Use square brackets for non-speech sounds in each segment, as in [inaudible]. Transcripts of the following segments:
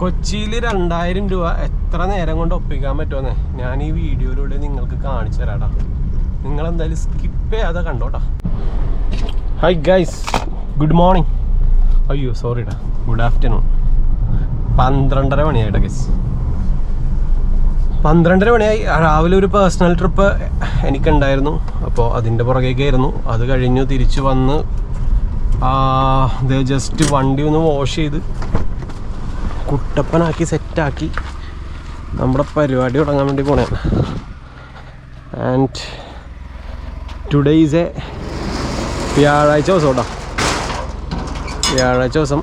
കൊച്ചിയിൽ രണ്ടായിരം രൂപ എത്ര നേരം കൊണ്ട് ഒപ്പിക്കാൻ പറ്റുമെന്ന് ഞാൻ ഈ വീഡിയോയിലൂടെ നിങ്ങൾക്ക് കാണിച്ചു തരാടാ. നിങ്ങൾ എന്തായാലും സ്കിപ്പ് ചെയ്യാതെ കണ്ടോട്ടാ. ഹായ് ഗൈസ് ഗുഡ് മോർണിംഗ് അയ്യോ സോറിടാ ഗുഡ് ആഫ്റ്റർനൂൺ പന്ത്രണ്ടര മണിയായിട്ടാ ഗൈസ് പന്ത്രണ്ടര മണിയായി. രാവിലെ ഒരു പേഴ്സണൽ ട്രിപ്പ് എനിക്കുണ്ടായിരുന്നു. അപ്പോൾ അതിന്റെ പുറകേക്കായിരുന്നു. അത് കഴിഞ്ഞു തിരിച്ചു വന്ന് ജസ്റ്റ് വണ്ടി ഒന്ന് വാഷ് ചെയ്ത് കുട്ടപ്പനാക്കി സെറ്റാക്കി നമ്മുടെ പരിപാടി തുടങ്ങാൻ വേണ്ടി പോണേ. ആൻഡ് ടുഡേ ഈസ് എ വ്യാഴാഴ്ച ദിവസം കേട്ടോ. വ്യാഴാഴ്ച ദിവസം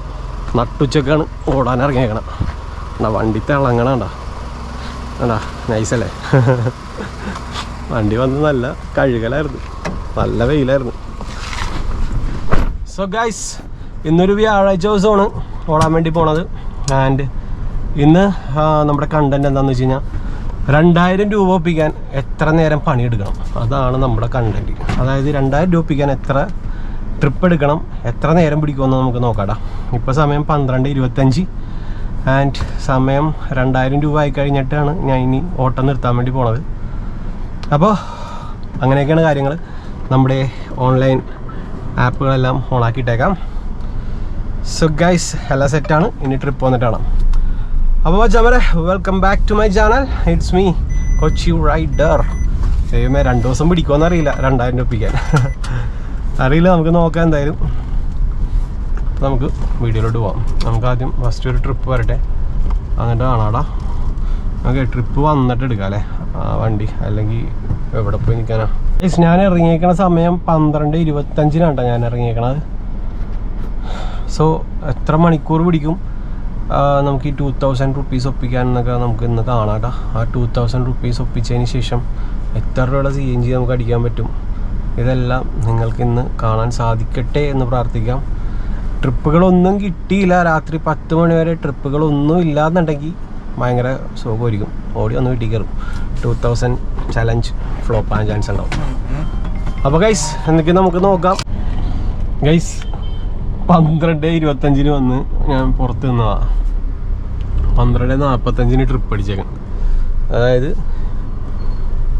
നട്ടുച്ചക്കാണ് ഓടാൻ ഇറങ്ങിയേക്കണം. എന്നാ വണ്ടി തിളങ്ങണണ്ട ആണ്ടാ നൈസല്ലേ വണ്ടി വന്ന് നല്ല കഴുകലായിരുന്നു. നല്ല വെയിലായിരുന്നു. സോ ഗൈസ് ഇന്നൊരു വ്യാഴാഴ്ച ദിവസമാണ് ഓടാൻ വേണ്ടി പോണത്. ആൻഡ് ഇന്ന് നമ്മുടെ കണ്ടന്റ് എന്താണെന്ന് വെച്ച് കഴിഞ്ഞാൽ രണ്ടായിരം രൂപ ഒപ്പിക്കാൻ എത്ര നേരം പണിയെടുക്കണം? അതാണ് നമ്മുടെ കണ്ടന്റ് അതായത് രണ്ടായിരം രൂപ ഒപ്പിക്കാൻ എത്ര ട്രിപ്പ് എടുക്കണം എത്ര നേരം പിടിക്കുമെന്ന് നമുക്ക് നോക്കാടാ. ഇപ്പോൾ സമയം പന്ത്രണ്ട് ഇരുപത്തഞ്ച്. ആൻഡ് സമയം രണ്ടായിരം രൂപ ആയി കഴിഞ്ഞിട്ടാണ് ഞാൻ ഇനി ഓട്ടം നിർത്താൻ വേണ്ടി പോണത്. അപ്പോൾ അങ്ങനെയൊക്കെയാണ് കാര്യങ്ങൾ നമ്മുടെ ഓൺലൈൻ ആപ്പുകളെല്ലാം ഓണാക്കിയിട്ടേക്കാം സോ ഗൈസ് എല്ലാം സെറ്റാണ് ഇനി ട്രിപ്പ് വന്നിട്ട് കാണാം അപ്പോൾ ചമരെ welcome back to my channel it's me Kochi rider ദൈവമേ രണ്ട് ദിവസം പിടിക്കുമെന്ന് അറിയില്ല. രണ്ടായിരം രൂപയ്ക്ക്. അറിയില്ല നമുക്ക് നോക്കാം എന്തായാലും. അപ്പോൾ നമുക്ക് വീഡിയോയിലോട്ട് പോകാം നമുക്ക് ആദ്യം ഫസ്റ്റ് ഒരു ട്രിപ്പ് വരട്ടെ. എന്നിട്ട് കാണാടാ. നമുക്ക് ട്രിപ്പ് വന്നിട്ട് എടുക്കാം അല്ലേ? ആ വണ്ടി. അല്ലെങ്കിൽ എവിടെ പോയി നിൽക്കാനാ ഞാൻ ഇറങ്ങിയേക്കണ സമയം പന്ത്രണ്ട് ഇരുപത്തഞ്ചിനാണ് ഞാൻ ഇറങ്ങിയേക്കണത്. സോ എത്ര മണിക്കൂർ പിടിക്കും? നമുക്ക് ഈ ടു തൗസൻഡ് റുപ്പീസ് ഒപ്പിക്കാൻ എന്നൊക്കെ നമുക്ക് ഇന്ന് കാണാം കേട്ടോ ആ ടു തൗസൻഡ് റുപ്പീസ് ഒപ്പിച്ചതിന് ശേഷം എത്ര രൂപയുടെ സി എൻ ജി നമുക്ക് അടിക്കാൻ പറ്റും? ഇതെല്ലാം നിങ്ങൾക്ക് ഇന്ന് കാണാൻ സാധിക്കട്ടെ എന്ന് പ്രാർത്ഥിക്കാം. ട്രിപ്പുകളൊന്നും കിട്ടിയില്ല. രാത്രി പത്ത് മണി വരെ ട്രിപ്പുകളൊന്നും ഇല്ലാന്നുണ്ടെങ്കിൽ ഭയങ്കര സുഖമായിരിക്കും. ഓടി ഒന്ന് വീട്ടിൽ കയറും. ടു തൗസൻഡ് ചലഞ്ച് ഫ്ലോപ്പ് ആകാൻ ചാൻസ് ഉണ്ടാവും. അപ്പോൾ ഗൈസ് എന്തൊക്കെ നമുക്ക് നോക്കാം? ഗൈസ് പന്ത്രണ്ട് ഇരുപത്തഞ്ചിന് വന്ന് ഞാൻ പുറത്ത് നിന്നതാ. പന്ത്രണ്ട് നാൽപ്പത്തഞ്ചിന് ട്രിപ്പ് അടിച്ചേക്കണം. അതായത്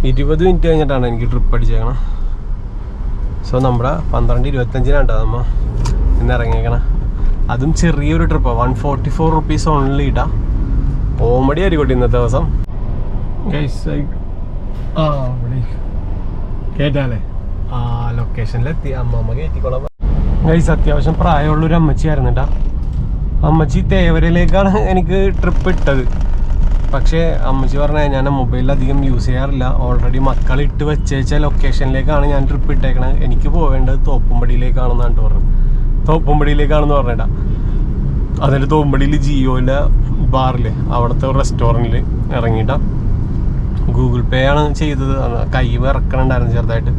ഇരുപത് മിനിറ്റ് കഴിഞ്ഞിട്ടാണ് എനിക്ക് ട്രിപ്പ് അടിച്ചേക്കണം. സോ നമ്മുടെ പന്ത്രണ്ട് ഇരുപത്തഞ്ചിനാണ് കേട്ടോ നമ്മ ഇന്ന് ഇറങ്ങിയേക്കണം. അതും ചെറിയൊരു ട്രിപ്പാണ് one forty four rupees only ഇട്ടാ കോമഡി ആയിരിക്കട്ടെ ഇന്നത്തെ ദിവസം. കേട്ടാലേ ആ ലൊക്കേഷനിലെത്തി അമ്മ അമ്മ കയറ്റിക്കോളാം ഗൈസ് അത്യാവശ്യം പ്രായമുള്ളൊരു അമ്മച്ചിയായിരുന്നു കേട്ടാ അമ്മച്ചി തേവരയിലേക്കാണ് എനിക്ക് ട്രിപ്പ് ഇട്ടത്. പക്ഷേ അമ്മച്ചി പറഞ്ഞാൽ ഞാൻ മൊബൈലിൽ അധികം യൂസ് ചെയ്യാറില്ല. ഓൾറെഡി മക്കൾ ഇട്ട് വെച്ചേച്ച ലൊക്കേഷനിലേക്കാണ് ഞാൻ ട്രിപ്പ് ഇട്ടേക്കണത്. എനിക്ക് പോവേണ്ടത് തോപ്പുംപടിയിലേക്കാണെന്നാണ് പറഞ്ഞത് തോപ്പുംപടിയിലേക്കാണെന്ന് പറഞ്ഞേട്ടാ അതിന്റെ തോമ്പടിയിൽ ജിയോയിലെ ബാറിൽ അവിടുത്തെ റെസ്റ്റോറന്റിൽ ഇറങ്ങിയിട്ടാണ് ഗൂഗിൾ പേ ആണ് ചെയ്തത്. കൈ ഇറക്കണുണ്ടായിരുന്നു ചെറുതായിട്ട്.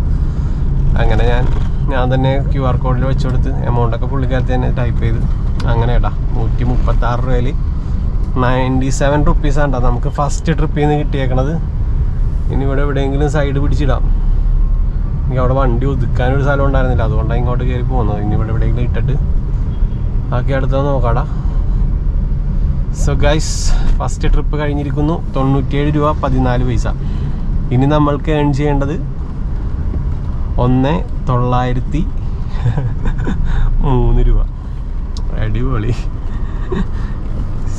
അങ്ങനെ ഞാൻ ഞാൻ തന്നെ ക്യു ആർ കോഡിൽ വെച്ച് കൊടുത്ത് എമൗണ്ടൊക്കെ പുള്ളിക്കാരത്ത് തന്നെ ടൈപ്പ് ചെയ്ത്. അങ്ങനെ കേട്ടാ നൂറ്റി മുപ്പത്താറ് രൂപയിൽ നയന്റി സെവൻ റുപ്പീസാണ് കേട്ടോ നമുക്ക് ഫസ്റ്റ് ട്രിപ്പിൽ നിന്ന് കിട്ടിയേക്കണത്. ഇനി ഇവിടെ എവിടെയെങ്കിലും സൈഡ് പിടിച്ചിടാം. എനിക്ക് അവിടെ വണ്ടി ഒതുക്കാനൊരു സ്ഥലം ഉണ്ടായിരുന്നില്ല. അതുകൊണ്ടാണ് ഇങ്ങോട്ട് കയറി പോകുന്നത് ഇനി ഇവിടെ എവിടെയെങ്കിലും ഇട്ടിട്ട്. ബാക്കി അടുത്തത് നോക്കാടാ. സോ ഗൈസ് ഫസ്റ്റ് ട്രിപ്പ് കഴിഞ്ഞിരിക്കുന്നു. തൊണ്ണൂറ്റിയേഴ് രൂപ പതിനാല് പൈസ. ഇനി നമ്മൾക്ക് ഏൺ ചെയ്യേണ്ടത് ഒന്ന് തൊള്ളായിരത്തി മൂന്ന് രൂപ. അടിപൊളി.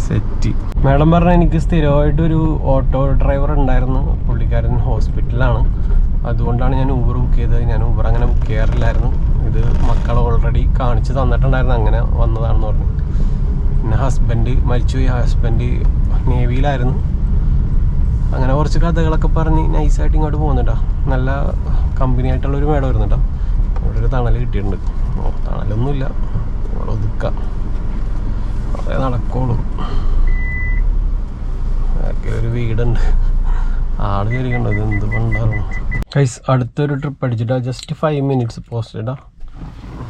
സെറ്റ്. മാഡം പറഞ്ഞ എനിക്ക് സ്ഥിരമായിട്ടൊരു ഓട്ടോ ഡ്രൈവർ ഉണ്ടായിരുന്നു. പുള്ളിക്കാരൻ ഹോസ്പിറ്റലാണ്. അതുകൊണ്ടാണ് ഞാൻ ഊബർ ബുക്ക് ചെയ്തത്. ഞാൻ ഊബർ അങ്ങനെ ബുക്ക് ചെയ്യാറില്ലായിരുന്നു. ഇത് മക്കൾ ഓൾറെഡി കാണിച്ച് തന്നിട്ടുണ്ടായിരുന്നു. അങ്ങനെ വന്നതാണെന്ന് പറഞ്ഞു. പിന്നെ ഹസ്ബൻഡ് മരിച്ചുപോയി. ഹസ്ബൻഡ് നേവിയിലായിരുന്നു അങ്ങനെ കുറച്ച് കഥകളൊക്കെ പറഞ്ഞ് നൈസായിട്ട് ഇങ്ങോട്ട് പോകുന്നുണ്ടോ നല്ല കമ്പനി ആയിട്ടുള്ള ഒരു മേടം വരുന്നുണ്ടോ അവിടെ ഒരു തണൽ കിട്ടിയിട്ടുണ്ട്. തണലൊന്നുമില്ല. ഇവിടെ ഒതുക്കാം. ബാക്കിൽ ഒരു വീടുണ്ട്. ആൾ കയറിക്കണ്ടോ ഇത് എന്ത് പണ്ടാറും കൈസ് അടുത്തൊരു ട്രിപ്പ് അടിച്ചിട്ടാ ജസ്റ്റ് ഫൈവ് മിനിറ്റ്സ് പോസ്റ്റ് ഇടാ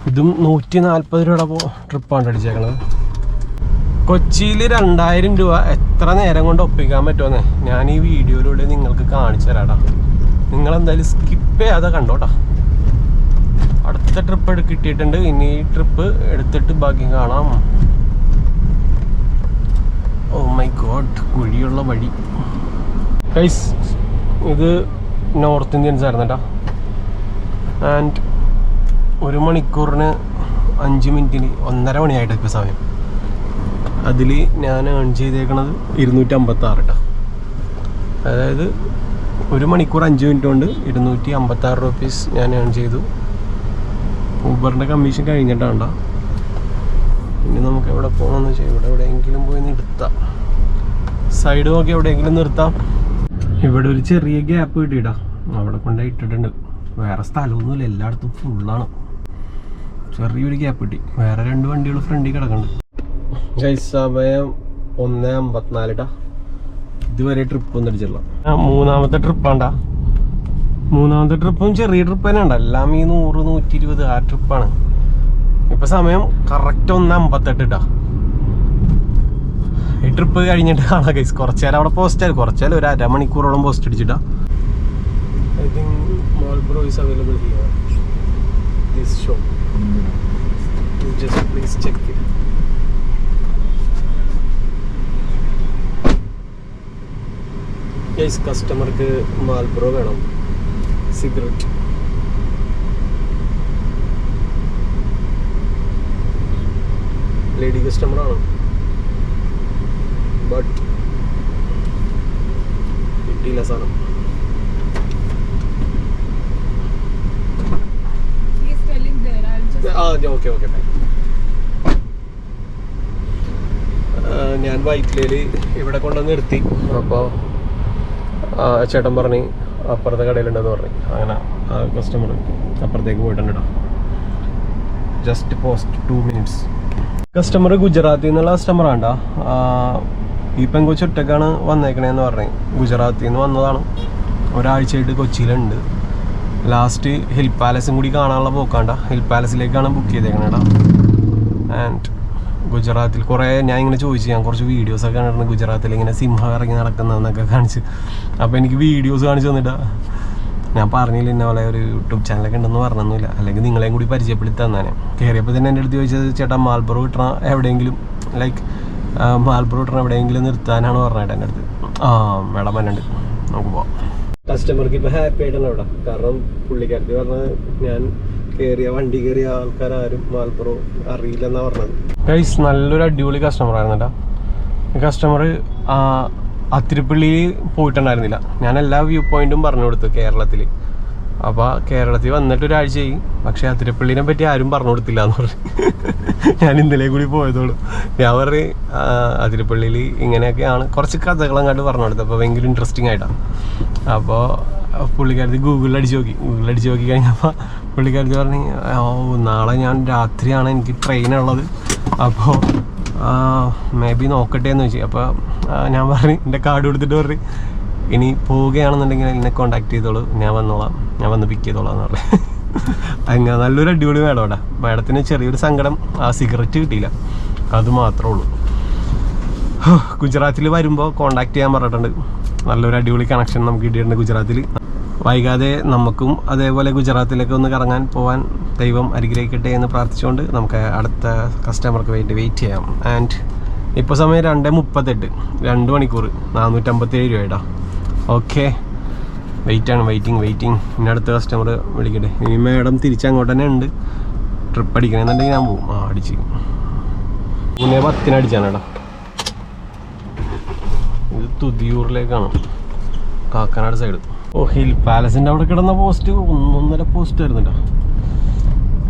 ഇതും നൂറ്റി നാൽപ്പത് രൂപയുടെ ട്രിപ്പാണ് അടിച്ചേക്കണത്. കൊച്ചിയിൽ രണ്ടായിരം രൂപ എത്ര നേരം കൊണ്ട് ഒപ്പിക്കാൻ പറ്റുമെന്ന് ഞാൻ ഈ വീഡിയോയിലൂടെ നിങ്ങൾക്ക് കാണിച്ചു തരാടാ. നിങ്ങൾ എന്തായാലും സ്കിപ്പ് ചെയ്യാതെ കണ്ടോട്ടാ. അടുത്ത ട്രിപ്പ് എടു കിട്ടിയിട്ടുണ്ട്. ഇനി ഈ ട്രിപ്പ് എടുത്തിട്ട് ബാക്കി കാണാം. ഓ മൈ ഗോഡ് കുഴിയുള്ള വഴി. ഗൈസ് ഇത് നോർത്ത് ഇന്ത്യൻസ് ആയിരുന്നു കേട്ടോ ആൻഡ് ഒരു മണിക്കൂറിന് അഞ്ച് മിനിറ്റിന് ഒന്നര മണിയായിട്ട് ഇപ്പോൾ സമയം. അതിൽ ഞാൻ ഏൺ ചെയ്തേക്കണത് ഇരുന്നൂറ്റി അമ്പത്തി ആറ് കേട്ടോ അതായത് ഒരു മണിക്കൂർ അഞ്ച് മിനിറ്റ് കൊണ്ട് ഇരുന്നൂറ്റി അമ്പത്താറ് റുപ്പീസ് ഞാൻ ഏൺ ചെയ്തു. ഊബറിന്റെ കമ്മീഷൻ കഴിഞ്ഞിട്ടാണ്ട ഇനി നമുക്ക് എവിടെ പോകണമെന്ന് വെച്ചാൽ ഇവിടെ എവിടെയെങ്കിലും പോയി നിർത്താം. സൈഡ് നോക്കി എവിടെയെങ്കിലും നിർത്താം. ഇവിടെ ഒരു ചെറിയ ഗ്യാപ്പ് കിട്ടിയിട്ടാ. അവിടെ കൊണ്ടുപോയി ഇട്ടിട്ടുണ്ട്. വേറെ സ്ഥലമൊന്നുമില്ല. എല്ലായിടത്തും ഫുള്ളാണ് ചെറിയൊരു ഗ്യാപ്പ് കിട്ടി. വേറെ രണ്ട് വണ്ടികൾ ഫ്രണ്ടിൽ കിടക്കുന്നുണ്ട് സമയം ഒന്ന് അമ്പത്തിനാലിട്ടാ ഇതുവരെ ട്രിപ്പ് ഒന്നും അടിച്ചില്ല മൂന്നാമത്തെ ട്രിപ്പാണ്ടാ മൂന്നാമത്തെ ട്രിപ്പും ചെറിയ ട്രിപ്പ് തന്നെ ഉണ്ട്. എല്ലാം ഈ നൂറ് നൂറ്റി ഇരുപത് ആ ട്രിപ്പാണ് ഇപ്പൊ സമയം കറക്റ്റ് ഒന്ന് അമ്പത്തെട്ട് ഇട്ടാ ഈ ട്രിപ്പ് കഴിഞ്ഞിട്ട് കാണാം ഗൈസ്. കുറച്ച് നേരം അവിടെ പോസ്റ്റ് ആയി. കുറച്ച് നേരം ഒരു അരമണിക്കൂറോളം post അടിച്ചിട്ടാ I think Marlboro is available here this show just please check guys കസ്റ്റമർക്ക് മാൽബ്രോ വേണം. സിഗരറ്റ് ലേഡി കസ്റ്റമറാണ് ബട്ട് കിട്ടിയില്ല സാധനം. ആ ഓക്കെ ഓക്കെ ഞാൻ വൈറ്റിലേൽ ഇവിടെ കൊണ്ടുവന്ന് നിർത്തി. അപ്പോൾ ചേട്ടൻ പറഞ്ഞു അപ്പുറത്തെ കടയിലുണ്ടെന്ന് പറഞ്ഞു. അങ്ങനെ ആ കസ്റ്റമർ അപ്പുറത്തേക്ക് പോയിട്ടുണ്ടോ just post two minutes customer ഗുജറാത്തിൽ നിന്നുള്ള കസ്റ്റമർ ആണ്ടാ ഈ പെങ്കൊച്ച് ഒറ്റക്കാണ് വന്നേക്കണേന്ന് പറഞ്ഞു. ഗുജറാത്തിൽ നിന്ന് വന്നതാണ്. ഒരാഴ്ചയായിട്ട് കൊച്ചിയിലുണ്ട്. ലാസ്റ്റ് ഹിൽ പാലസും കൂടി കാണാനുള്ള പോക്കാണ്ട ഹിൽ പാലസിലേക്കാണ് ബുക്ക് ചെയ്തേക്കണേടാ ആൻഡ് ഗുജറാത്തിൽ കുറേ ഞാൻ ഇങ്ങനെ ചോദിച്ചു ഞാൻ കുറച്ച് വീഡിയോസൊക്കെ കണ്ടിരുന്നു ഗുജറാത്തിൽ ഇങ്ങനെ സിംഹം ഇറങ്ങി നടക്കുന്നതെന്നൊക്കെ കാണിച്ച്. അപ്പോൾ എനിക്ക് വീഡിയോസ് കാണിച്ചു തന്നിട്ടാ. ഞാൻ പറഞ്ഞില്ല ഇന്ന പോലെ ഒരു യൂട്യൂബ് ചാനലൊക്കെ ഉണ്ടെന്ന് പറഞ്ഞൊന്നുമില്ല. അല്ലെങ്കിൽ നിങ്ങളെയും കൂടി പരിചയപ്പെടുത്തി തന്നാനെ. കയറിയപ്പോൾ തന്നെ എന്റെ അടുത്ത് ചോദിച്ചത് ചേട്ടാ മാൽബറോ കിട്ടണ എവിടെയെങ്കിലും ലൈക്ക് മാൽബ്രോ കിട്ടണ എവിടെയെങ്കിലും നിർത്താനാണ് പറഞ്ഞത് എന്റെ അടുത്ത്. ആ മേഡം പറഞ്ഞുണ്ട് നമുക്ക് പോവാം. കസ്റ്റമർക്ക് ഇപ്പോൾ ഹാപ്പി ആയിട്ടാണ് അവിടെ. കാരണം പുള്ളിക്കാരത്തി പറഞ്ഞത് ഞാൻ കേറിയ വണ്ടി കയറിയ ആൾക്കാരും മാൽപ്പുറവും അറിയില്ലെന്നാ പറഞ്ഞത്. ഗൈസ് നല്ലൊരു അടിപൊളി കസ്റ്റമർ ആയിരുന്നു കേട്ടോ കസ്റ്റമർ അത്തിരിപ്പള്ളിയിൽ പോയിട്ടുണ്ടായിരുന്നില്ല. ഞാൻ എല്ലാ വ്യൂ പോയിന്റും പറഞ്ഞു കൊടുത്തു കേരളത്തിൽ. അപ്പോൾ കേരളത്തിൽ വന്നിട്ട് ഒരാഴ്ചയായി പക്ഷേ അതിരപ്പള്ളിനെ പറ്റി ആരും പറഞ്ഞു കൊടുത്തില്ല എന്ന് പറഞ്ഞു. ഞാൻ ഇന്നലെ കൂടി പോയതോളൂ. ഞാൻ പറഞ്ഞു അതിരപ്പള്ളിയിൽ ഇങ്ങനെയൊക്കെയാണ് കുറച്ച് കഥകൾ പറഞ്ഞു കൊടുത്തത്. അപ്പോൾ ഭയങ്കര ഇൻട്രസ്റ്റിംഗ് ആയിട്ടാണ് അപ്പോൾ പുള്ളിക്കാരത്തി ഗൂഗിളിൽ അടിച്ച് നോക്കി. ഗൂഗിളിൽ അടിച്ച് നോക്കി കഴിഞ്ഞപ്പോൾ പുള്ളിക്കാരത്തി പറഞ്ഞു ഓ നാളെ ഞാൻ രാത്രിയാണ് എനിക്ക് ട്രെയിൻ ഉള്ളത്. അപ്പോൾ മേ ബി നോക്കട്ടെ എന്ന് വെച്ചു അപ്പോൾ ഞാൻ പറഞ്ഞു എന്റെ കാർഡ് കൊടുത്തിട്ട് പറഞ്ഞു. ഇനി പോവുകയാണെന്നുണ്ടെങ്കിൽ എന്നെ കോണ്ടാക്ട് ചെയ്തോളൂ. ഞാൻ വന്നോളാം. ഞാൻ വന്ന് പിക്ക് ചെയ്തോളാം എന്ന് പറഞ്ഞു. [laughs] അങ്ങനെ നല്ലൊരു അടിപൊളി മേഡം അവിടെ മേഡത്തിന് ചെറിയൊരു സങ്കടം ആ സിഗരറ്റ് കിട്ടിയില്ല. അത് മാത്രമേ ഉള്ളൂ. ഗുജറാത്തിൽ വരുമ്പോൾ കോണ്ടാക്ട് ചെയ്യാൻ പറഞ്ഞിട്ടുണ്ട്. നല്ലൊരു അടിപൊളി കണക്ഷൻ നമുക്ക് കിട്ടിയിട്ടുണ്ട് ഗുജറാത്തിൽ വൈകാതെ നമുക്കും അതേപോലെ ഗുജറാത്തിലേക്ക് ഒന്ന് കറങ്ങാൻ പോകാൻ ദൈവം അനുഗ്രഹിക്കട്ടെ എന്ന് പ്രാർത്ഥിച്ചുകൊണ്ട് നമുക്ക് അടുത്ത കസ്റ്റമർക്ക് വേണ്ടി വെയിറ്റ് ചെയ്യാം. ആൻഡ് ഇപ്പോൾ സമയം രണ്ട് മുപ്പത്തെട്ട്. രണ്ട് മണിക്കൂർ നാനൂറ്റമ്പത്തേഴ് രൂപയുടെ ഓക്കെ വെയിറ്റ് ആണ് വെയിറ്റിംഗ് വെയിറ്റിംഗ് ഇനി അടുത്ത കസ്റ്റമർ വിളിക്കട്ടെ. ഇനി മേഡം തിരിച്ചങ്ങോട്ട് തന്നെ ഉണ്ട്. ട്രിപ്പ് അടിക്കണമെന്നുണ്ടെങ്കിൽ ഞാൻ പോകും ആ അടിച്ച്. മുന്നേ പത്തിന് അടിച്ചാണ് കേട്ടോ. ഇത് തുതിയൂറിലേക്കാണ്. കാക്കനാട് സൈഡ് ഓ ഹിൽ പാലസിന്റെ അവിടെ കിടന്ന പോസ്റ്റ് ഒന്നൊന്നര പോസ്റ്റ് ആയിരുന്നു കേട്ടോ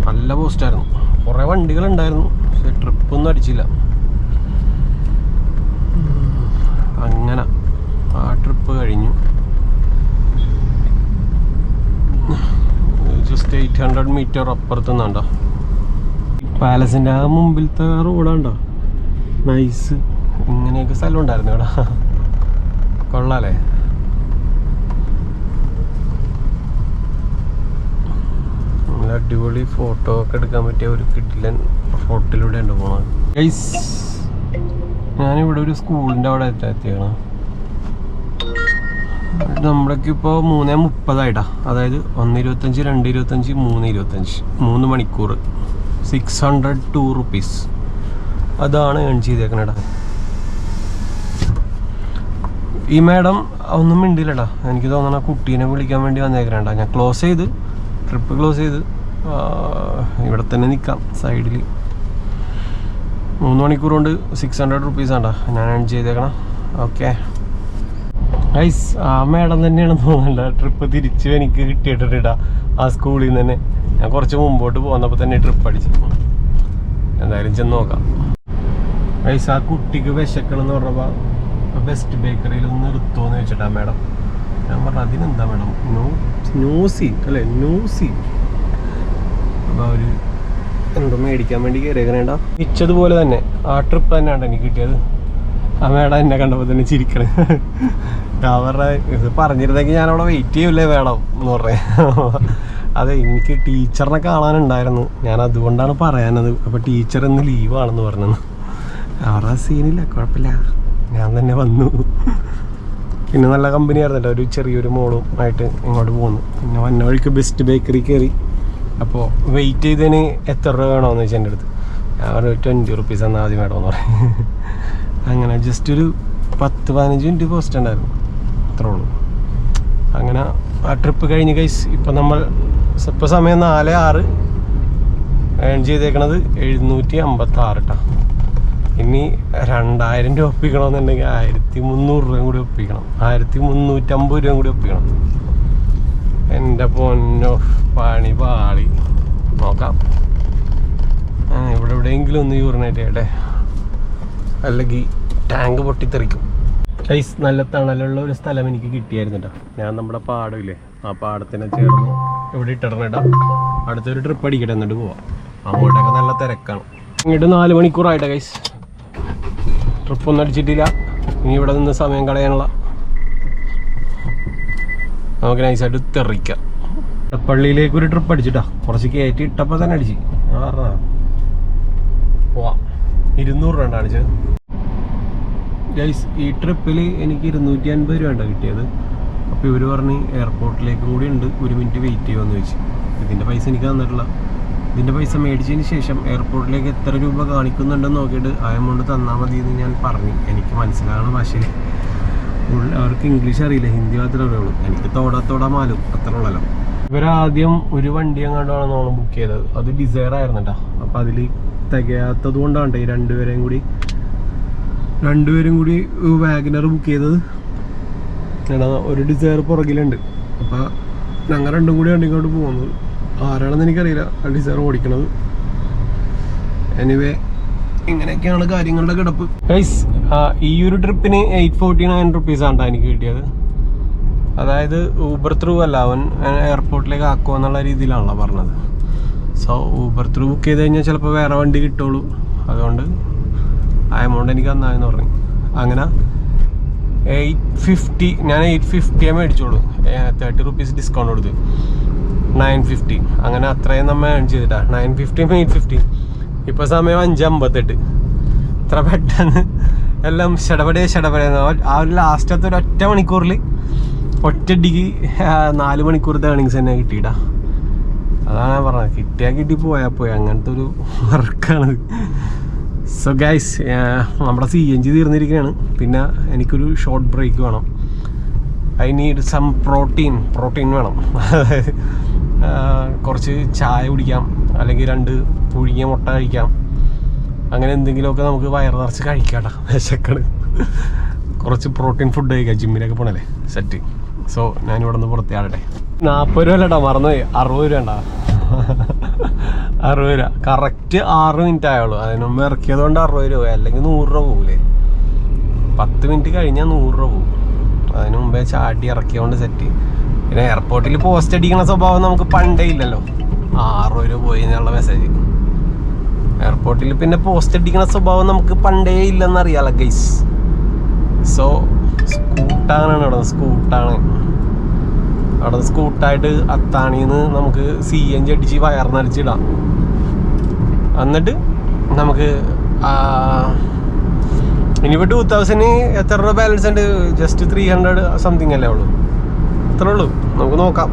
നല്ല പോസ്റ്റായിരുന്നു കുറേ വണ്ടികളുണ്ടായിരുന്നു. പക്ഷെ ട്രിപ്പൊന്നും അടിച്ചില്ല. അങ്ങനെ ആ ട്രിപ്പ് കഴിഞ്ഞു. ജസ്റ്റ് എയ്റ്റ് ഹൺഡ്രഡ് മീറ്റർ അപ്പുറത്ത് നിന്നാണ്ടോ. പാലസിന്റെ ആ മുമ്പിലത്തെ റോഡാണ്ടോ നൈസ് ഇങ്ങനെയൊക്കെ സ്ഥലം ഉണ്ടായിരുന്നു ഇവിടെ കൊള്ളാലേ. അടിപൊളി ഫോട്ടോ ഒക്കെ എടുക്കാൻ പറ്റിയ ഒരു കിഡിലൻ ഫോട്ടിലൂടെ ഉണ്ട് പോണത്. ഞാനിവിടെ ഒരു സ്കൂളിന്റെ അവിടെ എത്തിയാണ് നമ്മളൊക്കെ ഇപ്പോൾ മൂന്നേ മുപ്പതായിട്ടാ. അതായത് ഒന്ന് ഇരുപത്തഞ്ച് രണ്ട് ഇരുപത്തഞ്ച് മൂന്ന് ഇരുപത്തഞ്ച് മൂന്ന് മണിക്കൂർ സിക്സ് ഹൺഡ്രഡ് ടു റുപ്പീസ് അതാണ് ഏൺ ചെയ്തേക്കണേടാ. ഈ മാഡം ഒന്നും മിണ്ടില്ലടാ എനിക്ക് തോന്നണ കുട്ടീനെ വിളിക്കാൻ വേണ്ടി വന്നേക്കണേണ്ട. ഞാൻ ക്ലോസ് ചെയ്ത് ട്രിപ്പ് ക്ലോസ് ചെയ്ത് ഇവിടെ തന്നെ നിൽക്കാം സൈഡിൽ മൂന്ന് മണിക്കൂർ കൊണ്ട് സിക്സ് ഹൺഡ്രഡ് റുപ്പീസ് ആണ്ടാ. ഞാൻ ഏൺ ചെയ്തേക്കണം. ഓക്കെ ഐസ് ആ മേഡം തന്നെയാണ് തോന്നണ്ട ട്രിപ്പ് തിരിച്ച് എനിക്ക് കിട്ടിയിട്ടിട്ടാ ആ സ്കൂളിൽ നിന്ന് തന്നെ. ഞാൻ കുറച്ച് മുമ്പോട്ട് പോകുന്നപ്പോൾ തന്നെ ട്രിപ്പ് അടിച്ചു. എന്തായാലും ചെന്ന് നോക്കാം. ഐസ് ആ കുട്ടിക്ക് വിശക്കണമെന്ന് പറഞ്ഞപ്പോൾ ബെസ്റ്റ് ബേക്കറിയിൽ ഒന്ന് നിർത്തുമോന്ന് ചോദിച്ചിട്ടാ മേഡം ഞാൻ പറഞ്ഞു അതിനെന്താ മാഡം നോ ന്യൂസി അല്ലേ? ന്യൂസി അപ്പോൾ അവർ എന്തോ മേടിക്കാൻ വേണ്ടി കയറിയേക്കണേണ്ട ഇച്ചതുപോലെ തന്നെ. ആ ട്രിപ്പ് തന്നെയാണ് എനിക്ക് കിട്ടിയത്. ആ മേഡം എന്നെ കണ്ടപ്പോൾ തന്നെ ചിരിക്കണേ. അവരുടെ ഇത് പറഞ്ഞിരുന്നെങ്കിൽ ഞാൻ അവിടെ വെയിറ്റ് ചെയ്യൂലേ വേണം എന്ന് പറയാം അതെ എനിക്ക് ടീച്ചറിനെ കാണാനുണ്ടായിരുന്നു. ഞാൻ അതുകൊണ്ടാണ് പറയാനത്. അപ്പോൾ ടീച്ചർ ഇന്ന് ലീവാണെന്ന് പറഞ്ഞത് അവരുടെ സീനില്ല കുഴപ്പമില്ല. ഞാൻ തന്നെ വന്നു. പിന്നെ നല്ല കമ്പനി ആയിരുന്നല്ലോ. ഒരു ചെറിയൊരു മോളും ആയിട്ട് ഇങ്ങോട്ട് പോകുന്നു പിന്നെ വന്ന വഴിക്ക് ബെസ്റ്റ് ബേക്കറി കയറി അപ്പോൾ വെയിറ്റ് ചെയ്തതിന് എത്ര രൂപ വേണമെന്ന് വെച്ചാൽ എന്റെ അടുത്ത്. ഞാൻ ഒരു ട്വന്റി റുപ്പീസ് എന്നാൽ ആദ്യം വേണമെന്ന് പറയും അങ്ങനെ ജസ്റ്റ് ഒരു പത്ത് പതിനഞ്ച് മിനിറ്റ് പോസ്റ്റ് ഉണ്ടായിരുന്നു. അത്രേ ഉള്ളൂ. അങ്ങനെ ആ ട്രിപ്പ് കഴിഞ്ഞ് കൈസ് ഇപ്പം നമ്മൾ ഇപ്പോൾ സമയം നാല് ആറ്. ഏൺ ചെയ്തേക്കണത് എഴുന്നൂറ്റി അമ്പത്തി ആറ് കേട്ടോ ഇനി രണ്ടായിരം രൂപ ഒപ്പിക്കണമെന്നുണ്ടെങ്കിൽ ആയിരത്തി മുന്നൂറ് രൂപയും കൂടി ഒപ്പിക്കണം. ആയിരത്തി മുന്നൂറ്റമ്പത് രൂപയും കൂടി ഒപ്പിക്കണം. എന്റെ പൊന്നോ പണി പാളി. നോക്കാം. ഇവിടെ എവിടെയെങ്കിലും ഒന്ന് യൂറിനേറ്റ് ചെയ്യട്ടെ. അല്ലെങ്കിൽ ടാങ്ക് പൊട്ടിത്തെറിക്കും. ഐസ് നല്ല തണലുള്ള ഒരു സ്ഥലം എനിക്ക് കിട്ടിയായിരുന്നു കേട്ടോ ഞാൻ നമ്മുടെ പാടമില്ലേ ആ പാടത്തിനെ ചേർന്ന് ഇവിടെ ഇട്ടിടണം അടുത്തൊരു ട്രിപ്പ് അടിക്കട്ടെ എന്നിട്ട് പോവാം. അങ്ങോട്ടൊക്കെ നല്ല തിരക്കാണ്. ഇങ്ങോട്ട് നാല് മണിക്കൂറായിട്ടെ കൈസ് ട്രിപ്പ് ഒന്നും അടിച്ചിട്ടില്ല. ഇനി ഇവിടെ നിന്ന് സമയം കളയാനുള്ള. നമുക്ക് നൈസായിട്ട് തെറിക്കാം. പള്ളിയിലേക്ക് ഒരു ട്രിപ്പ് അടിച്ചിട്ടാ. കുറച്ച് കയറ്റി ഇട്ടപ്പോൾ തന്നെ അടിച്ച്. ഇരുന്നൂറ് രൂപ അടിച്ചത്. ഗൈസ് ഈ ട്രിപ്പിൽ എനിക്ക് ഇരുന്നൂറ്റി അൻപത് രൂപ ഉണ്ടോ കിട്ടിയത്? അപ്പോൾ ഇവർ പറഞ്ഞ് എയർപോർട്ടിലേക്ക് കൂടി ഉണ്ട്. ഒരു മിനിറ്റ് വെയിറ്റ് ചെയ്യുമെന്ന് ചോദിച്ചു. ഇതിന്റെ പൈസ എനിക്ക് തന്നിട്ടില്ല. ഇതിന്റെ പൈസ മേടിച്ചതിന് ശേഷം എയർപോർട്ടിലേക്ക് എത്ര രൂപ കാണിക്കുന്നുണ്ടെന്ന് നോക്കിയിട്ട് ആ എമൗണ്ട് തന്നാൽ മതി എന്ന് ഞാൻ പറഞ്ഞു. എനിക്ക് മനസ്സിലാകണ ഭാഷയിൽ അവർക്ക് ഇംഗ്ലീഷ് അറിയില്ല ഹിന്ദി മാത്രമേ അറിയുള്ളൂ. എനിക്ക് തോടാ തോടാ മാലും അത്ര ഉള്ളല്ലോ. ഇവരാദ്യം ഒരു വണ്ടി എങ്ങാണ്ടാണ് നമ്മൾ ബുക്ക് ചെയ്തത്. അത് ഡിസയർ ആയിരുന്നു കേട്ടോ അപ്പോൾ അതിൽ തികയാത്തത് കൊണ്ടാണ് ഈ രണ്ടുപേരെയും കൂടി രണ്ടുപേരും കൂടി വാഗനർ ബുക്ക് ചെയ്തത്. ഒരു ഡിസയർ പുറകിലുണ്ട്. അപ്പോൾ ഞങ്ങൾ രണ്ടും കൂടിയാണ് ഇങ്ങോട്ട് പോകുന്നത് ആരാണെന്ന് എനിക്കറിയില്ല. ആ ഡിസയർ ഓടിക്കണത്. എനിവേ ഇങ്ങനെയൊക്കെയാണ് കാര്യങ്ങളുടെ കിടപ്പ്. ഗൈസ് ഈ ഒരു ട്രിപ്പിന് എയ്റ്റ് ഫോർട്ടി നയൻ റുപ്പീസ് ആണ് എനിക്ക് കിട്ടിയത്. അതായത് ഊബർ ത്രൂ അല്ല അവൻ എയർപോർട്ടിലേക്ക് ആക്കുമോ എന്നുള്ള രീതിയിലാണല്ലോ പറഞ്ഞത്. സോ ഊബർ ത്രൂ ബുക്ക് ചെയ്ത് കഴിഞ്ഞാൽ ചിലപ്പോൾ വേറെ വണ്ടി കിട്ടുള്ളൂ. അതുകൊണ്ട് ആ എമൗണ്ട് എനിക്ക് തന്നായെന്ന് പറഞ്ഞു. അങ്ങനെ എയ്റ്റ് ഫിഫ്റ്റി ഞാൻ എയ്റ്റ് ഫിഫ്റ്റിയെ മേടിച്ചോളൂ. തേർട്ടി റുപ്പീസ് ഡിസ്കൗണ്ട് കൊടുത്ത്. നയൻ ഫിഫ്റ്റി അങ്ങനെ അത്രയും നമ്മൾ ഏൺ ചെയ്തിട്ടാ. നയൻ ഫിഫ്റ്റിയും എയ്റ്റ് ഫിഫ്റ്റി ഇപ്പോൾ സമയം അഞ്ച് അമ്പത്തെട്ട് ഇത്ര പെട്ടെന്ന്. എല്ലാം ഷടപടേ ഷടപടേ ആ ഒരു ലാസ്റ്റത്തെ ഒരു ഒറ്റ മണിക്കൂറിൽ ഒറ്റടിക്ക് നാല് മണിക്കൂറത്തെ ഏണിങ്സ് തന്നെ കിട്ടിയിട്ടാ അതാണ് ഞാൻ പറഞ്ഞത്. കിട്ടിയാൽ കിട്ടി പോയാൽ പോയി. അങ്ങനത്തെ ഒരു വർക്കാണ്. സോ ഗൈസ് നമ്മുടെ സി എൻ ജി തീർന്നിരിക്കുകയാണ് പിന്നെ എനിക്കൊരു ഷോർട്ട് ബ്രേക്ക് വേണം. I need some protein protein വേണം. കുറച്ച് ചായ കുടിക്കാം അല്ലെങ്കിൽ രണ്ട് പുഴുങ്ങിയ മുട്ട കഴിക്കാം. അങ്ങനെ എന്തെങ്കിലുമൊക്കെ നമുക്ക് വയറ് നിറച്ച് കഴിക്കാട്ടാ വിശക്കണ്. കുറച്ച് പ്രോട്ടീൻ ഫുഡ് കഴിക്കാം ജിമ്മിലൊക്കെ പോണല്ലേ സെറ്റ് സോ ഞാനിവിടെ നിന്ന് പുറത്തെയാടട്ടെ നാൽപ്പത് രൂപ അല്ലട്ടാ മറന്നുപോയി. അറുപത് രൂപ ഉണ്ടാ? അറുപത് രൂപ. കറക്റ്റ് ആറ് മിനിറ്റ് ആയുള്ളൂ. അതിനുമ്പ് ഇറക്കിയത് കൊണ്ട് അറുപത് രൂപ അല്ലെങ്കിൽ നൂറ് രൂപ പോകൂലേ പത്ത് മിനിറ്റ് കഴിഞ്ഞാൽ നൂറ് രൂപ പോകും അതിനു മുമ്പേ ചാടി ഇറക്കിയതുകൊണ്ട് സെറ്റ് പിന്നെ എയർപോർട്ടിൽ പോസ്റ്റ് അടിക്കുന്ന സ്വഭാവം നമുക്ക് പണ്ടേ ഇല്ലല്ലോ. ആറ് രൂപ പോയി എന്നുള്ള മെസ്സേജ് എയർപോർട്ടിൽ പിന്നെ പോസ്റ്റ് അടിക്കുന്ന സ്വഭാവം നമുക്ക് പണ്ടേ ഇല്ലെന്ന് അറിയാലോ ഗൈസ് സോ സ്കൂട്ടാണ് അവിടെ സ്കൂട്ടാണ് അവിടെ സ്കൂട്ടായിട്ട് അത്താണിന്ന് നമുക്ക് സി എൻ ജി അടിച്ച് വയറിനടിച്ചിടാം എന്നിട്ട് നമുക്ക് ഇനിയിപ്പോൾ ടൂ തൗസൻഡ് എത്ര രൂപ ബാലൻസ് ഉണ്ട്? ജസ്റ്റ് ത്രീ ഹൺഡ്രഡ് സംതിങ് അല്ലേ ഉള്ളൂ. അത്രേ ഉള്ളൂ നമുക്ക് നോക്കാം.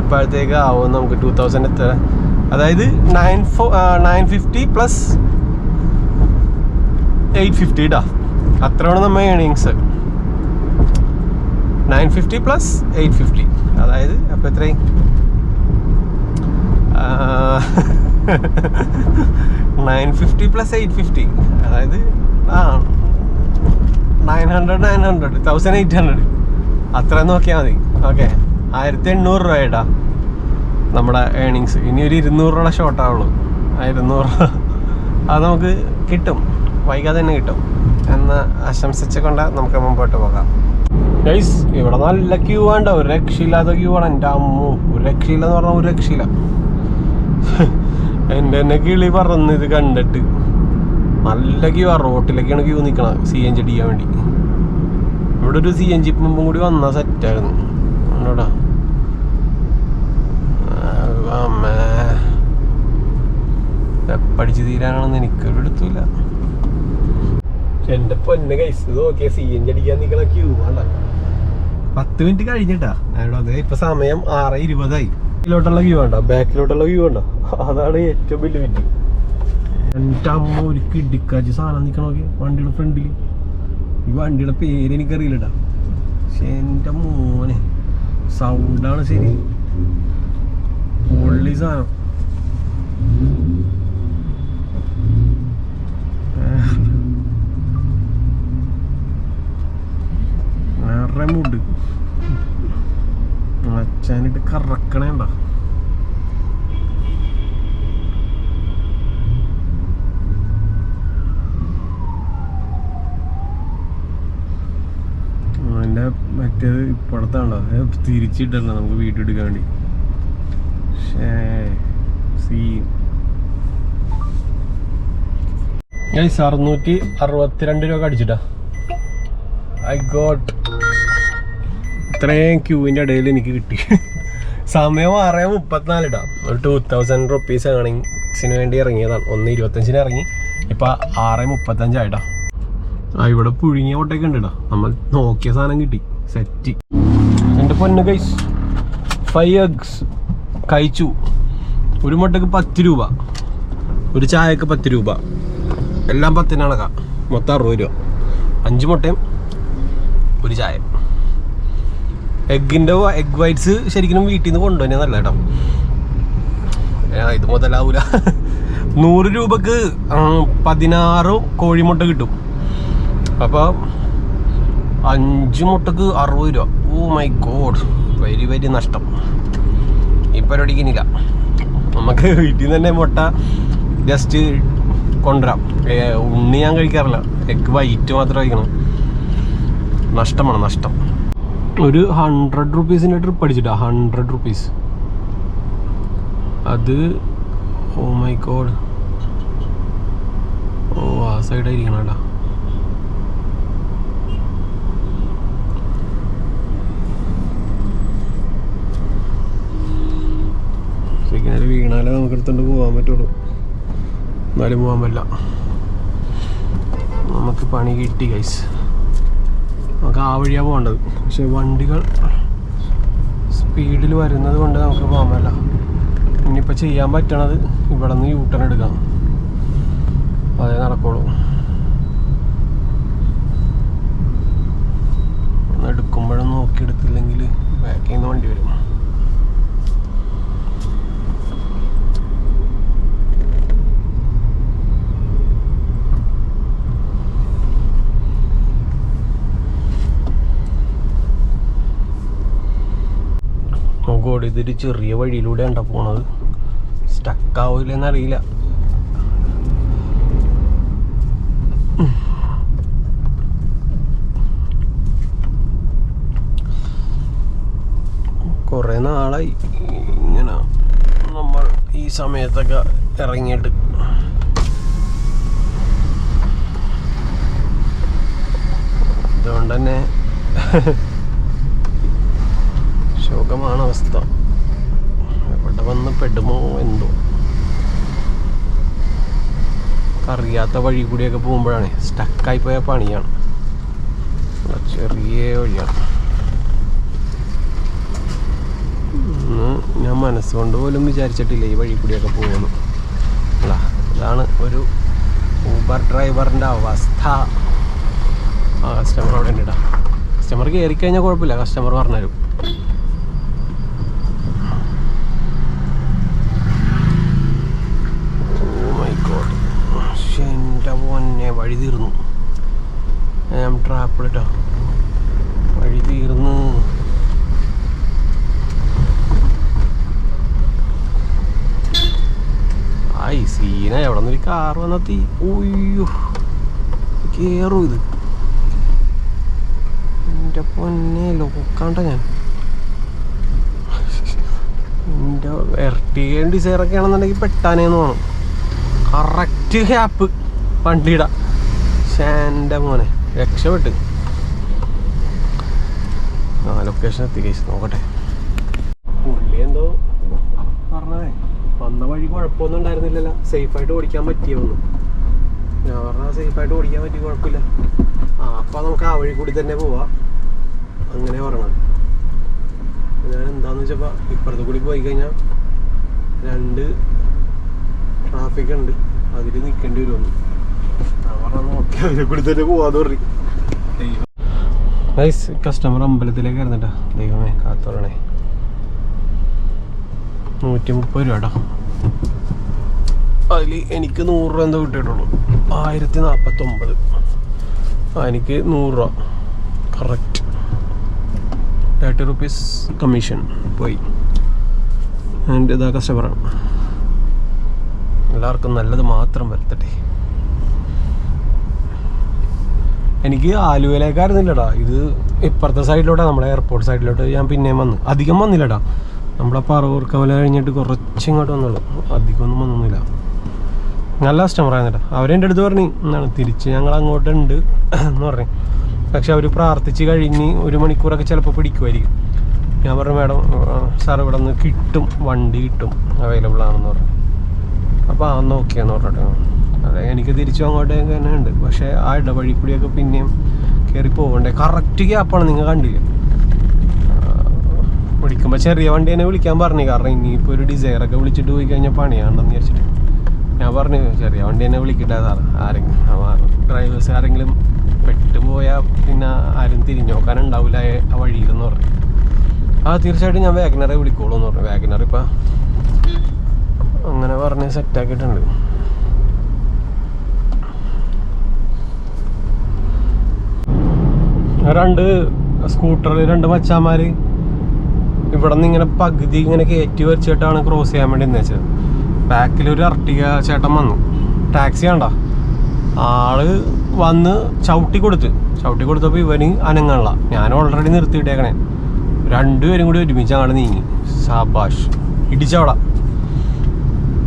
എപ്പോഴത്തേക്ക് ആവും നമുക്ക് ടൂ തൗസൻഡ് എത്ര? അതായത് nine four nine fifty plus eight fifty ഇടാ അത്രയാണ് നമ്മൾ earnings nine fifty plus eight fifty അതായത് അപ്പോൾ എത്രയും nine fifty plus eight fifty അതായത് ആ nine hundred nine hundred thousand eight hundred അത്ര നോക്കിയാൽ മതി. ഓക്കെ. ആയിരത്തി എണ്ണൂറ് രൂപയായിട്ടാ നമ്മുടെ ഏണിങ്സ് ഇനി ഒരു ഇരുന്നൂറ് രൂപയുടെ ഷോർട്ടാവുള്ളൂ ആ ഇരുന്നൂറ് രൂപ അത് നമുക്ക് കിട്ടും. വൈകാതെ തന്നെ കിട്ടും. എന്ന് ആശംസിച്ചുകൊണ്ട് നമുക്ക് മുമ്പോട്ട് പോകാം. ഗൈസ് ഇവിടെ നല്ല ക്യൂ വേണ്ട ഒരു രക്ഷയില്ലാത്ത ക്യൂ ആണ് എന്റെ അമ്മു. ഒരു രക്ഷയില്ലെന്ന് പറഞ്ഞാൽ ഒരു രക്ഷയില്ല. എന്റെ തന്നെ കിളി പറന്ന് ഇത് കണ്ടിട്ട്. നല്ല ക്യൂ ആ. റോട്ടിലേക്കാണ് ക്യൂ നിൽക്കണത് സി എൻ ജി അടിക്കാൻ വേണ്ടി. ഇവിടെ ഒരു സി എൻ ജി പമ്പും കൂടി വന്നാൽ സെറ്റായിരുന്നു കണ്ടോടാ അമ്മേ പഠിച്ചു തീരാനാണെന്ന് എനിക്കൊരു എടുത്തില്ല എന്റെ പൊന്നെ കൈസ് നോക്കിയ സി എൻ ജി അടിക്കാൻ നിൽക്കണ ക്യൂ വേണ്ട. പത്ത് മിനിറ്റ് കഴിഞ്ഞിട്ടാ. അവിടെ വന്നത് ഇപ്പൊ സമയം ആറ് ഇരുപതായി. ഇതിലോട്ടുള്ള വ്യൂ വേണ്ട ബാക്കിലോട്ടുള്ള വ്യൂ വേണ്ട. അതാണ് ഏറ്റവും വലിയ വിറ്റ് എന്റെ അമ്മ ഒരു കിടിക്കാച്ച് സാധനം നിൽക്കണോക്കെ വണ്ടിയുടെ ഫ്രണ്ടിൽ ഈ വണ്ടിയുടെ പേര് എനിക്കറിയില്ലടാ. പക്ഷെ എന്റെ മോനെ. സൗണ്ടാണ് ശരി. ഉള്ളി സാധനം വേറെ മുണ്ട് അച്ഛനിട്ട് കറക്കണേണ്ട. അതിന്റെ മറ്റേത് ഇപ്പോഴത്താണല്ലോ. അത് തിരിച്ചിട്ടല്ലോ നമുക്ക് വീട്ടിൽ എടുക്കാൻ വേണ്ടി. പക്ഷേ സീ ഗൈസ് അറുന്നൂറ്റി അറുപത്തിരണ്ട് രൂപ അടിച്ചിട്ടാ ഐ ഗോട്ട് ഇത്രയും ക്യൂവിന്റെ ഇടയിൽ എനിക്ക് കിട്ടി. സമയം ആറ് മുപ്പത്തിനാലിടാ ഒരു ടൂ തൗസൻഡ് റുപ്പീസ് ഏണിങ്സിന് വേണ്ടി ഇറങ്ങിയതാണ്. ഒന്ന് ഇരുപത്തഞ്ചിന് ഇറങ്ങി. ഇപ്പം ആറ് മുപ്പത്തഞ്ചായിട്ടാ ആ ഇവിടെ പുഴുങ്ങിയ മുട്ടയൊക്കെ ഉണ്ട് നമ്മൾ നോക്കിയ സാധനം കിട്ടി. സെറ്റ്. എന്റെ പൊന്ന് കൈസ് ഫൈവ് എഗ്സ് കഴിച്ചു. ഒരു മുട്ടക്ക് പത്ത് രൂപ. ഒരു ചായക്ക് പത്ത് രൂപ. എല്ലാം പത്തിന് കണക്കാം. മൊത്തം അറുപത് രൂപ. അഞ്ച് മുട്ടയും ഒരു ചായ എഗ്ഗിന്റെ എഗ് വൈറ്റ്സ് ശരിക്കും വീട്ടിൽ നിന്ന് കൊണ്ടുവന്നെ നല്ല കേട്ടോ ഇത് മുതലാവൂല. നൂറ് രൂപക്ക് പതിനാറ് കോഴിമുട്ട കിട്ടും. അപ്പോൾ അഞ്ച് മുട്ടക്ക് അറുപത് രൂപ. Oh my god. Very very നഷ്ടം. ഈ പരിപാടിക്ക് നമുക്ക് വീട്ടിൽ നിന്ന് തന്നെ മുട്ട ജസ്റ്റ് കൊണ്ടുവരാം. ഉണ്ണി ഞാൻ കഴിക്കാറില്ല. എഗ് വൈറ്റ് മാത്രം കഴിക്കണം. നഷ്ടമാണ് നഷ്ടം. ഒരു ഹൺഡ്രഡ് റുപ്പീസിന്റെ ട്രിപ്പ് അടിച്ചിട്ടാ. ഹൺഡ്രഡ് റുപ്പീസ് അത് ഓ മൈ ഗോഡ് ഓ ആ സൈഡായിരിക്കണം കേട്ടോ. സിഗ്നൽ വീണാലേ നമുക്ക് എടുത്തോണ്ട് പോകാൻ പറ്റുള്ളൂ. എന്നാലും പോകാൻ പറ്റില്ല. നമുക്ക് പണി കിട്ടി ഗൈസ് നമുക്ക് ആ വഴിയാണ് പോകേണ്ടത്. പക്ഷെ വണ്ടികൾ സ്പീഡിൽ വരുന്നത് കൊണ്ട് നമുക്ക് പോകാൻ പറ്റില്ല. ഇനിയിപ്പോൾ ചെയ്യാൻ പറ്റണത് ഇവിടെ നിന്ന് യൂട്ടൺ എടുക്കാം. അതേ നടക്കുള്ളൂ. ഒന്ന് എടുക്കുമ്പോഴും നോക്കിയെടുത്തില്ലെങ്കിൽ ബാക്കിൽ നിന്ന് വണ്ടി വരും. നോക്കോടി ഇതൊരു ചെറിയ വഴിയിലൂടെ ഉണ്ടോ പോണത്. സ്റ്റക്ക് ആവില്ലെന്ന് അറിയില്ല കുറേ നാളായി. ഇങ്ങനെ നമ്മൾ ഈ സമയത്തൊക്കെ ഇറങ്ങിയിട്ട്. അതുകൊണ്ട് ശോകമാണ് അവസ്ഥ. എവിടെ വന്ന് പെടുമോ എന്തോ. അറിയാത്ത വഴി കൂടിയൊക്കെ പോകുമ്പോഴാണ് സ്റ്റക്കായി പോയ പണിയാണ്. ഇവിടെ ചെറിയ വഴിയാണ്. ഞാൻ മനസ്സുകൊണ്ട് പോലും വിചാരിച്ചിട്ടില്ല ഈ വഴി കൂടിയൊക്കെ പോകുന്നു. അതാണ് ഒരു ഊബർ ഡ്രൈവറിന്റെ അവസ്ഥ. ആ കസ്റ്റമർ അവിടെ ഉണ്ട് കസ്റ്റമർ കയറി കഴിഞ്ഞാൽ കുഴപ്പമില്ല. കസ്റ്റമർ പറഞ്ഞുതരും Oh my God. ശ്ശെ, എന്റെ പൊന്നെ വഴി തീർന്നു ഞാൻ ട്രാപ്പിൽ കേട്ടോ വഴി തീർന്നു. ആയി സീന എവിടെ നിന്ന് കാർ വന്നെത്തി? ഓയ്യോ കേറും ഇത്. എന്റെ പൊന്നെ ലോക്കാണ്ട ഞാൻ. എന്റെ എർട്ടികയും ഡിസൈറൊക്കെ ആണെന്നുണ്ടെങ്കിൽ പെട്ടാനേന്ന് വേണം കറക്റ്റ് ഹാപ്പ് വണ്ടിയുടെ. എന്റെ മോനെ. രക്ഷപ്പെട്ട്. ആ ലൊക്കേഷൻ എത്തി കേസ് നോക്കട്ടെ. പുള്ളി എന്തോ പറഞ്ഞതേ. വന്ന വഴി കുഴപ്പമൊന്നും ഉണ്ടായിരുന്നില്ലല്ലോ. സേഫായിട്ട് ഓടിക്കാൻ പറ്റിയൊന്നും ഞാൻ പറഞ്ഞാൽ സേഫായിട്ട് ഓടിക്കാൻ പറ്റിയ കുഴപ്പമില്ല. ആ അപ്പം നമുക്ക് ആ വഴി കൂടി തന്നെ പോവാം. അങ്ങനെ പറഞ്ഞത്. ഞാൻ എന്താന്ന് വെച്ചപ്പോൾ ഇപ്പുറത്ത് കൂടി പോയി കഴിഞ്ഞാൽ രണ്ട് ട്രാഫിക് ഉണ്ട്. അതിൽ നിൽക്കേണ്ടി വരുമെന്ന് തന്നെ പോവാന്ന് പറഞ്ഞു. നൈസ് കസ്റ്റമർ അമ്പലത്തിലേക്ക് ഇരുന്നിട്ടാ ദൈവമേ കാത്തോളണേ. നൂറ്റി മുപ്പത് രൂപ അതിൽ എനിക്ക് നൂറ് രൂപ എന്തോ കിട്ടിയിട്ടുള്ളൂ. ആയിരത്തി നാൽപ്പത്തൊമ്പത് ആ എനിക്ക് നൂറ് രൂപ. കറക്റ്റ് തേർട്ടി റുപ്പീസ് കമ്മീഷൻ പോയി. എന്റെ ഇതാ കസ്റ്റമറാണ് എല്ലാവർക്കും നല്ലത് മാത്രം വരുത്തട്ടെ. എനിക്ക് ആലുവയിലേക്കായിരുന്നില്ലടാ. ഇത് ഇപ്പുറത്തെ സൈഡിലോട്ടാ നമ്മുടെ എയർപോർട്ട് സൈഡിലോട്ട് ഞാൻ പിന്നെയും വന്നു. അധികം വന്നില്ലടാ. നമ്മുടെ പറവൂർ കഴിഞ്ഞിട്ട് കുറച്ച് ഇങ്ങോട്ട് വന്നുള്ളൂ. അധികം ഒന്നും വന്നൊന്നുമില്ല. നല്ല കസ്റ്റമർ ആയിരുന്നില്ല അവരെന്റെ അടുത്ത് പറഞ്ഞു എന്താണ് തിരിച്ച് ഞങ്ങൾ അങ്ങോട്ടുണ്ട് എന്ന് പറഞ്ഞു. പക്ഷെ അവർ പ്രാർത്ഥിച്ച് കഴിഞ്ഞ് ഒരു മണിക്കൂറൊക്കെ ചിലപ്പോൾ പിടിക്കുമായിരിക്കും. ഞാൻ പറഞ്ഞു മാഡം സാർ ഇവിടെ നിന്ന് കിട്ടും വണ്ടി കിട്ടും അവൈലബിൾ ആണെന്ന് പറഞ്ഞു. അപ്പോൾ ആ നോക്കിയാന്ന് പറഞ്ഞിട്ട് അതെ എനിക്ക് തിരിച്ചു അങ്ങോട്ട് തന്നെ ഉണ്ട്. പക്ഷേ ആ ഇടവഴി കൂടിയൊക്കെ പിന്നെയും കയറി പോകണ്ടേ കറക്റ്റ് ഗ്യാപ്പാണ് നിങ്ങൾ കണ്ടില്ല? വിളിക്കുമ്പോൾ ചെറിയ വണ്ടി തന്നെ വിളിക്കാൻ പറഞ്ഞു. കാരണം ഇനിയിപ്പോൾ ഒരു ഡിസൈറൊക്കെ വിളിച്ചിട്ട് പോയി കഴിഞ്ഞാൽ പണിയാണെന്ന് വിചാരിച്ചിട്ട്. ഞാൻ പറഞ്ഞു ചെറിയ വണ്ടി തന്നെ വിളിക്കട്ടെ സാർ. ആരെങ്കിലും ഡ്രൈവേഴ്സ് ആരെങ്കിലും പെട്ടുപോയാൽ പിന്നെ ആരും തിരിഞ്ഞു നോക്കാനുണ്ടാവില്ല ആ വഴിയിലെന്ന് പറഞ്ഞു. ആ തീർച്ചയായിട്ടും ഞാൻ വാഗനറെ വിളിക്കോളൂ എന്ന് പറഞ്ഞു. വാഗനർ ഇപ്പം അങ്ങനെ പറഞ്ഞ് സെറ്റാക്കിയിട്ടുണ്ട് രണ്ട് സ്കൂട്ടറിൽ രണ്ട് മച്ചാന്മാര് ഇവിടെ നിന്ന് ഇങ്ങനെ പകുതി ഇങ്ങനെ കയറ്റി വരച്ചിട്ടാണ് ക്രോസ് ചെയ്യാൻ വേണ്ടി വെച്ചത്. ബാക്കിൽ ഒരു അർട്ടിക ചേട്ടൻ വന്നു. ടാക്സി കണ്ട? ആൾ വന്ന് ചവിട്ടി കൊടുത്ത്. ചവിട്ടി കൊടുത്തപ്പോൾ ഇവന് അനങ്ങാനുള്ള. ഞാൻ ഓൾറെഡി നിർത്തിയിട്ടേക്കണേ. രണ്ടുപേരും കൂടി ഒരുമിച്ച് അങ്ങോട്ട് നീങ്ങി. സാബാഷ് ഇടിച്ചവിടെ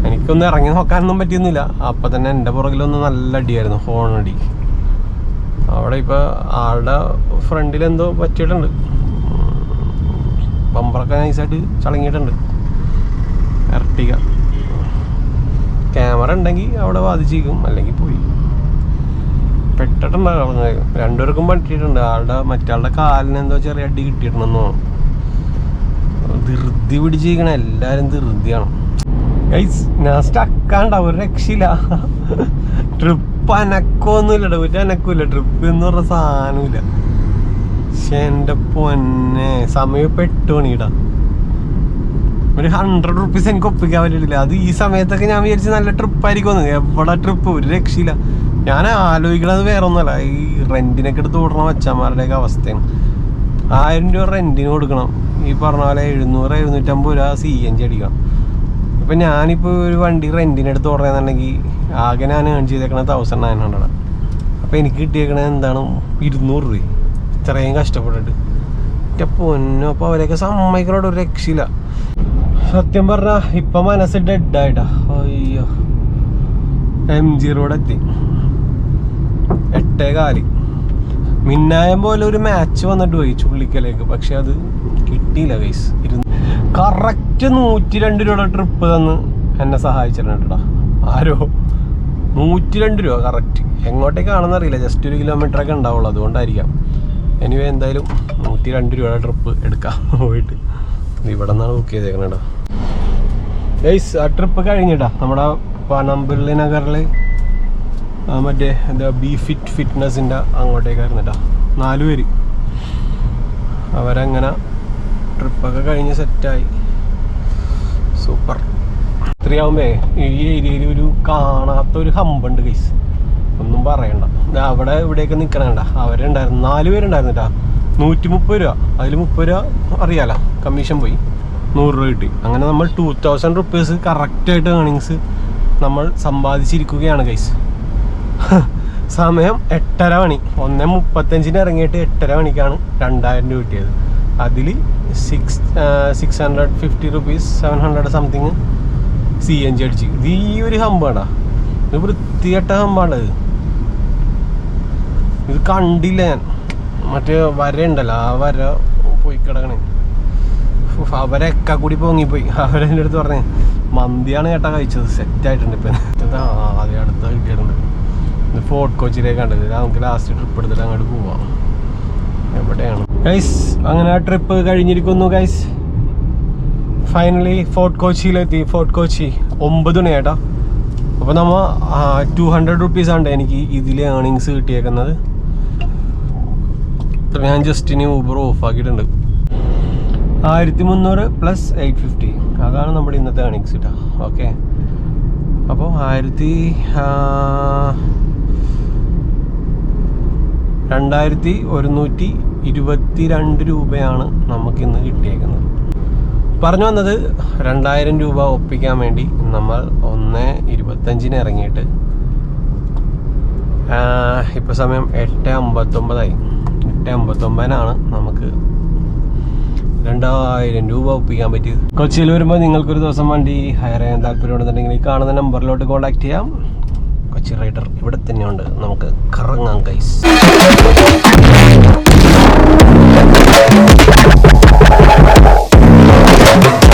എനിക്കൊന്നും ഇറങ്ങി നോക്കാനൊന്നും പറ്റിയൊന്നുമില്ല. അപ്പം തന്നെ എന്റെ പുറകിലൊന്നും നല്ല അടിയായിരുന്നു ഹോൺ അടി. അവിടെ ഇപ്പോൾ ആളുടെ ഫ്രണ്ടിൽ എന്തോ പറ്റിയിട്ടുണ്ട്. ബമ്പറൊക്കെ നൈസായിട്ട് ചളങ്ങിയിട്ടുണ്ട്. എർട്ടിക ക്യാമറ ഉണ്ടെങ്കിൽ അവിടെ ബാധിച്ചിരിക്കും അല്ലെങ്കിൽ പോയി. പെട്ടിട്ടുണ്ടാകും രണ്ടുപേർക്കും പറ്റിയിട്ടുണ്ട്. ആളുടെ മറ്റാളുടെ കാലിന് എന്തോ ചെറിയ അടി കിട്ടിയിട്ടുണ്ടെന്നോ ധൃതി പിടിച്ചിരിക്കണ എല്ലാവരും ധൃതിയാണ്. ഞാൻ സ്റ്റക്കാണ്ട ഒരു രക്ഷയില്ല. ട്രിപ്പ് അനക്കൊന്നുമില്ലട ഒരു അനക്കൂല ട്രിപ്പ് എന്ന് പറഞ്ഞ സാധനമില്ല പക്ഷെ എന്റെ പൊന്നെ. സമയം ഇപ്പൊ എട്ട് മണിയിടാ ഒരു ഹൺഡ്രഡ് റുപ്പീസ് എനിക്ക് ഒപ്പിക്കാൻ പറ്റില്ല അത് ഈ സമയത്തൊക്കെ ഞാൻ വിചാരിച്ച നല്ല ട്രിപ്പ് ആയിരിക്കും എവിടെ ട്രിപ്പ് ഒരു രക്ഷയില്ല. ഞാൻ ആലോചിക്കണത് വേറെ ഒന്നുമല്ല ഈ റെന്റിനൊക്കെ എടുത്ത് ഓടണ അച്ഛന്മാരുടെയൊക്കെ അവസ്ഥയാണ്. ആയിരം രൂപ റെന്റിന് കൊടുക്കണം. ഈ പറഞ്ഞ പോലെ എഴുന്നൂറ് എഴുന്നൂറ്റമ്പത് രൂപ സി എൻ ജി അടിക്കണം. ഇപ്പം ഞാനിപ്പോൾ ഒരു വണ്ടി റെന്റിന് എടുത്ത് ഓടണമെന്നുണ്ടെങ്കിൽ ആകെ ഞാൻ ഏൺ ചെയ്തേക്കണത് തൗസൻഡ് നയൻ ഹൺഡ്രഡ് അപ്പോൾ എനിക്ക് കിട്ടിയേക്കണത് എന്താണ് ഇരുന്നൂറ് രൂപ. ഇത്രയും കഷ്ടപ്പെട്ടിട്ട്. മറ്റേ പൊന്നോ അപ്പോൾ അവരെയൊക്കെ സമ്മതിക്കണോട് ഒരു രക്ഷയില്ല. സത്യം പറഞ്ഞാൽ ഇപ്പം മനസ്സ് ഡെഡായിട്ടാ അയ്യോ. എം ജി റോഡ് എത്തി. എട്ടേ കാലി. മിന്നായം പോലെ ഒരു മാച്ച് വന്നിട്ട് പോയി ചുള്ളിക്കലേക്ക്. പക്ഷെ അത് കിട്ടിയില്ല ഗൈസ് ഇരുന്ന് കറക്റ്റ് നൂറ്റി രണ്ട് രൂപയുടെ ട്രിപ്പ് തന്ന് എന്നെ സഹായിച്ചിട്ടുണ്ട് ആരോ? നൂറ്റി രണ്ട് രൂപ കറക്റ്റ് എങ്ങോട്ടേക്കാണെന്ന് അറിയില്ല ജസ്റ്റ് ഒരു കിലോമീറ്റർ ഒക്കെ ഉണ്ടാവുള്ളൂ അതുകൊണ്ടായിരിക്കാം. എനിവേ എന്തായാലും നൂറ്റി രണ്ട് രൂപയുടെ ട്രിപ്പ് എടുക്കാം [laughs] പോയിട്ട്. ഇവിടെ നിന്നാണ് ബുക്ക് ചെയ്തേക്കണേട ഗൈസ് ആ ട്രിപ്പ് കഴിഞ്ഞിട്ടാ നമ്മുടെ പനമ്പിള്ളി നഗറിൽ മറ്റേ എന്താ ബി ഫിറ്റ് ഫിറ്റ്നസിന്റെ അങ്ങോട്ടേക്കായിരുന്നു കേട്ടോ നാലുപേര്. അവരങ്ങനെ ട്രിപ്പൊക്കെ കഴിഞ്ഞ് സെറ്റായി. സൂപ്പർ. ഇത്രയാവുമ്പേ ഈ ഏരിയയിൽ ഒരു കാണാത്ത ഒരു ഹമ്പുണ്ട് കേസ് ഒന്നും പറയണ്ട. അവിടെ ഇവിടെയൊക്കെ നിൽക്കണേണ്ട അവരുണ്ടായിരുന്നു. നാല് പേരുണ്ടായിരുന്നു നൂറ്റി മുപ്പത് രൂപ. അതിൽ മുപ്പത് രൂപ അറിയാലോ. കമ്മീഷൻ പോയി. നൂറ് രൂപ കിട്ടി. അങ്ങനെ നമ്മൾ ടൂ തൗസൻഡ് റുപ്പീസ് കറക്റ്റായിട്ട് ഏണിങ്സ് നമ്മൾ സമ്പാദിച്ചിരിക്കുകയാണ് കൈസ് [laughs] സമയം എട്ടര മണി. ഒന്ന് മുപ്പത്തഞ്ചിന് ഇറങ്ങിയിട്ട് എട്ടര മണിക്കാണ് രണ്ടായിരം രൂപ കിട്ടിയത്. അതിൽ six six hundred fifty rupees seven hundred something C N G അടിച്ച്. ഇത് ഈ ഒരു ഹമ്പാടാ ഇത് വൃത്തികെട്ട ഹമ്പാണ് ഇത്? കണ്ടില്ല ഞാൻ. മറ്റേ വര ഉണ്ടല്ലോ ആ വര പോയി കിടക്കണേ. അവരൊക്കെ കൂടി പൊങ്ങിപ്പോയി. അവരെന്റെ അടുത്ത് പറഞ്ഞേ മന്തിയാണ് കേട്ടാ കഴിച്ചത് സെറ്റ് ആയിട്ടുണ്ട് ഇപ്പം. ആദ്യം അടുത്ത് കിട്ടിയിട്ടുണ്ട് ഫോർട്ട് കൊച്ചിയിലേക്ക് കണ്ടത്. നമുക്ക് ലാസ്റ്റ് ട്രിപ്പ് എടുത്തിട്ട് അങ്ങോട്ട് പോവാം. എവിടെയാണ്? ഗൈസ് അങ്ങനെ ആ ട്രിപ്പ് കഴിഞ്ഞിരിക്കുന്നു ഗൈസ് ഫൈനലി ഫോർട്ട് കൊച്ചിയിലെത്തി ഫോർട്ട് കൊച്ചി ഒമ്പത് മണി ചേട്ടാ അപ്പോൾ നമ്മ ടു ഹൺഡ്രഡ് റുപ്പീസ് ആണ് എനിക്ക് ഇതിൽ ഏണിങ്സ് കിട്ടിയേക്കുന്നത്. ഞാൻ ജസ്റ്റ് ഇനി ഊബർ ഓഫ് ആക്കിയിട്ടുണ്ട്. ആയിരത്തി മുന്നൂറ് പ്ലസ് എയ്റ്റ് ഫിഫ്റ്റി അതാണ് നമ്മുടെ ഇന്നത്തെ ഏണിങ്സ് കേട്ടോ ഓക്കെ അപ്പോൾ ആയിരത്തി രണ്ടായിരത്തി ഒരുന്നൂറ്റി ഇരുപത്തി രണ്ട് രൂപയാണ് നമുക്കിന്ന് കിട്ടിയേക്കുന്നത്. പറഞ്ഞു വന്നത് രണ്ടായിരം രൂപ ഒപ്പിക്കാൻ വേണ്ടി നമ്മൾ ഒന്ന് ഇരുപത്തഞ്ചിന് ഇറങ്ങിയിട്ട് ഇപ്പോൾ സമയം എട്ട് അമ്പത്തൊമ്പതായി. എട്ട് അമ്പത്തൊമ്പതിനാണ് നമുക്ക് രണ്ടായിരം രൂപ ഒപ്പിക്കാൻ പറ്റിയത്. കൊച്ചിയിൽ വരുമ്പോൾ നിങ്ങൾക്കൊരു ദിവസം വണ്ടി ഹയർ ചെയ്യാൻ താല്പര്യമുണ്ടെന്നുണ്ടെങ്കിൽ ഈ കാണുന്ന നമ്പറിലോട്ട് കോൺടാക്ട് ചെയ്യാം. കൊച്ചി റൈഡർ ഇവിടെ തന്നെയുണ്ട്. നമുക്ക് കറങ്ങാം കൈസ് Thank